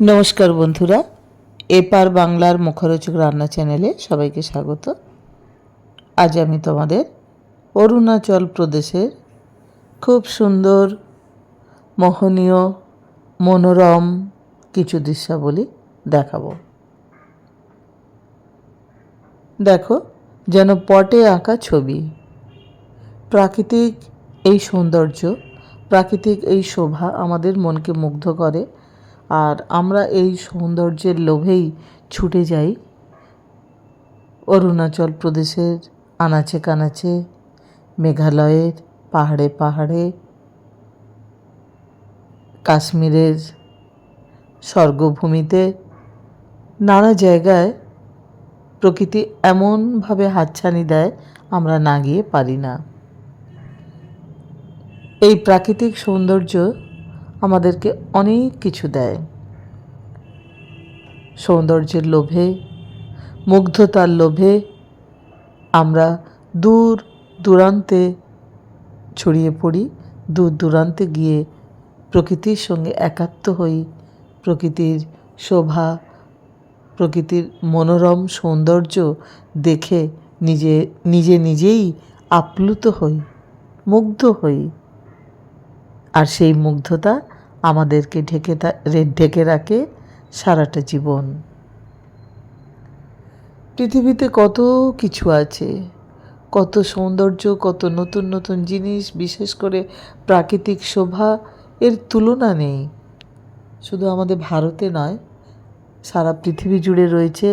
নমস্কার বন্ধুরা, এপার বাংলার মুখরোচক রান্না চ্যানেলে সবাইকে স্বাগত। আজ আমি তোমাদের অরুণাচল প্রদেশের খুব সুন্দর, মোহনীয়, মনোরম কিছু দৃশ্যাবলী দেখাবো। দেখো, যেন পটে আঁকা ছবি। প্রাকৃতিক এই সৌন্দর্য, প্রাকৃতিক এই শোভা আমাদের মনকে মুগ্ধ করে আর আমরা এই সৌন্দর্যের লোভেই ছুটে যাই। অরুণাচল প্রদেশের আনাচে কানাচে, মেঘালয়ের পাহাড়ে পাহাড়ে, কাশ্মীরের স্বর্গভূমিতে নানা জায়গায় প্রকৃতি এমনভাবে হাতছানি দেয় আমরা না গিয়ে পারি না। এই প্রাকৃতিক সৌন্দর্য আমাদেরকে অনেক কিছু দেয়। সৌন্দর্যের লোভে, মুগ্ধতার লোভে আমরা দূর দূরান্তে ছড়িয়ে পড়ি, দূর দূরান্তে গিয়ে প্রকৃতির সঙ্গে একাত্ম হই। প্রকৃতির শোভা, প্রকৃতির মনোরম সৌন্দর্য দেখে নিজে নিজে নিজেই আপ্লুত হই, মুগ্ধ হই। আর সেই মুগ্ধতা আমাদেরকে ঢেকে ঢেকে রাখে সারাটা জীবন। পৃথিবীতে কত কিছু আছে, কত সৌন্দর্য, কত নতুন নতুন জিনিস, বিশেষ করে প্রাকৃতিক শোভা, এর তুলনা নেই। শুধু আমাদের ভারতে নয়, সারা পৃথিবী জুড়ে রয়েছে,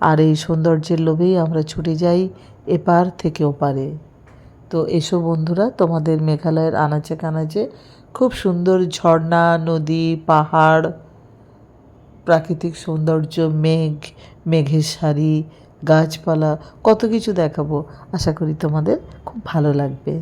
আর এই সৌন্দর্যের লোভেই আমরা ছুটে যাই এপার থেকে ওপারে। তো এসো বন্ধুরা, তোমাদের মেঘালয়ের আনাচে কানাচে খুব সুন্দর ঝর্ণা, নদী, পাহাড়, প্রাকৃতিক সৌন্দর্য, মেঘ, মেঘের সারি, গাছপালা, কত কিছু দেখাবো। আশা করি তোমাদের খুব ভালো লাগবে।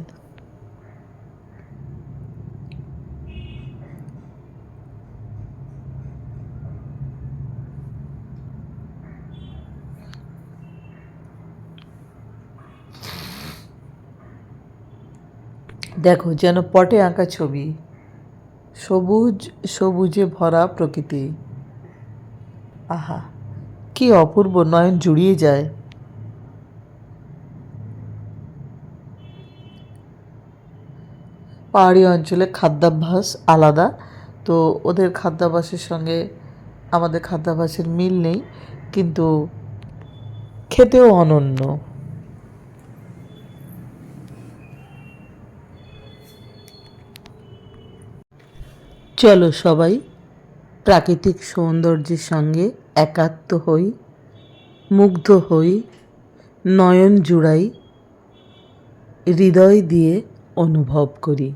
দেখো, যেন পটে আঁকা ছবি। সবুজ, সবুজে ভরা প্রকৃতি। আহা, কি অপূর্ব নয়ন জুড়িয়ে যায়। পাহাড়ি অঞ্চলে খাদ্যাভ্যাস আলাদা। তো ওদের খাদ্যাভ্যাসের সঙ্গে আমাদের খাদ্যাভ্যাসের মিল নেই, কিন্তু খেতেও অনন্য। চলো সবাই প্রাকৃতিক সৌন্দর্যের সঙ্গে একাত্ম হই, মুগ্ধ হই, নয়ন জুড়াই, হৃদয় দিয়ে অনুভব করি।